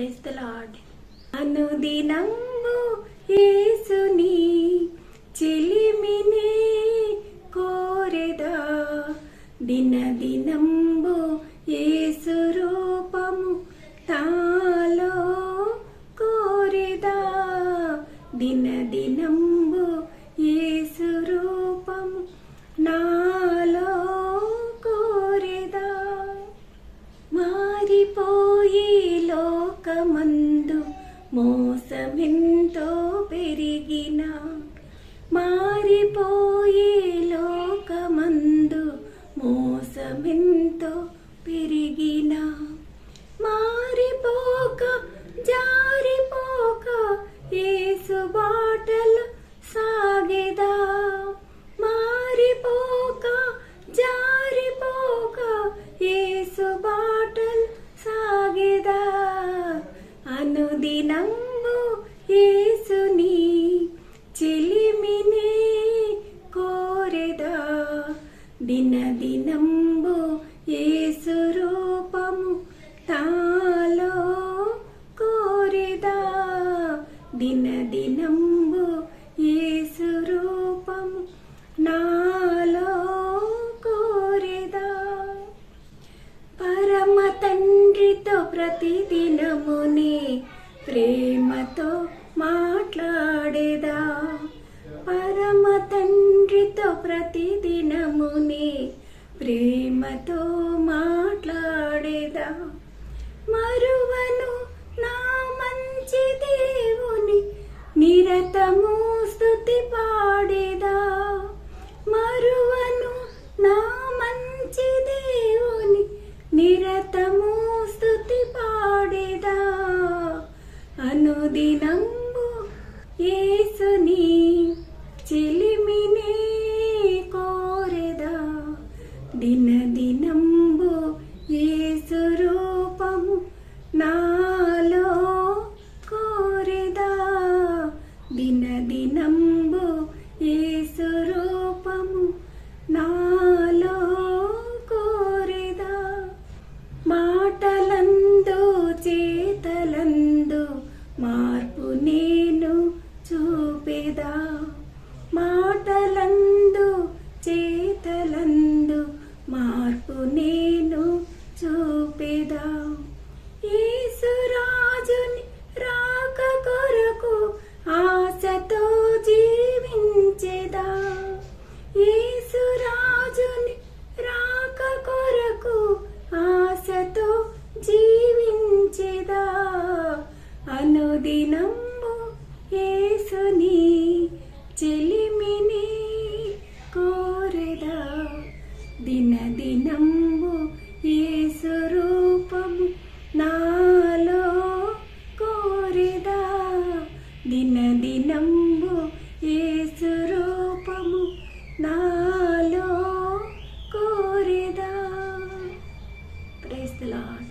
Praise the praise the Lord అనుదినంబు యేసుని చెలిమిని కోరెదా. దినదినంబు యేసు రూపము తా లోకమందు మోసమెంతో పెరిగిన మారిపోయే లోకమందు మోసమెంతో పెరిగిన మారిపోక జారి అనుదినంబు యేసుని చెలిమినే కోరెదా. దినదినంబు యేసు రూపము తాలో కోరెదా. దినదినంబు యేసు రూపము నాలో కోరెదా. పరమ తండ్రితో ప్రతిదినముని ప్రేమతో మాట్లాడేదా? పరమ తండ్రితో ప్రతిదినముని ప్రేమతో మాట్లాడేదా? మరువను నా మంచి దేవుని నిరతము స్తుతి పాడేదా మరువను నా మంచి దేవుని నిరతము స్తుతి పాడేదా అనుదినంబు యేసుని లేదా? మాటలందు చేతలందు మార్పు నేను చూపెదా? యేసురాజుని రాక కొరకు ఆశతో జీవించేదా? యేసురాజుని రాక కొరకు ఆశతో జీవించేదా? అనుదినం last.